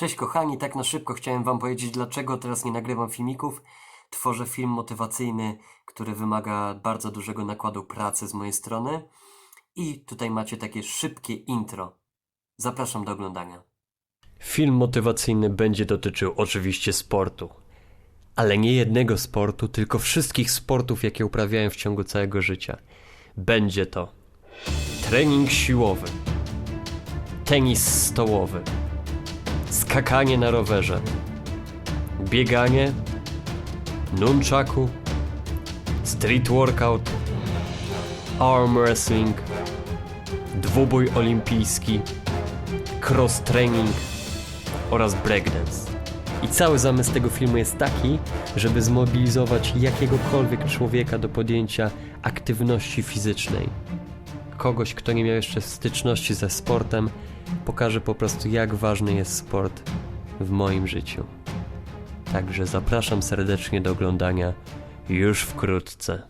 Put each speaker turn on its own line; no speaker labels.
Cześć kochani, tak na szybko chciałem wam powiedzieć, dlaczego teraz nie nagrywam filmików. Tworzę film motywacyjny, który wymaga bardzo dużego nakładu pracy z mojej strony. I tutaj macie takie szybkie intro. Zapraszam do oglądania. Film motywacyjny będzie dotyczył oczywiście sportu. Ale nie jednego sportu, tylko wszystkich sportów, jakie uprawiałem w ciągu całego życia. Będzie to trening siłowy, tenis stołowy, skakanie na rowerze, bieganie, nunchaku, street workout, arm wrestling, dwubój olimpijski, cross training. Oraz breakdance. I cały zamysł tego filmu jest taki, żeby zmobilizować jakiegokolwiek człowieka do podjęcia aktywności fizycznej. Kogoś, kto nie miał jeszcze styczności ze sportem, pokażę po prostu, jak ważny jest sport w moim życiu. Także zapraszam serdecznie do oglądania już wkrótce.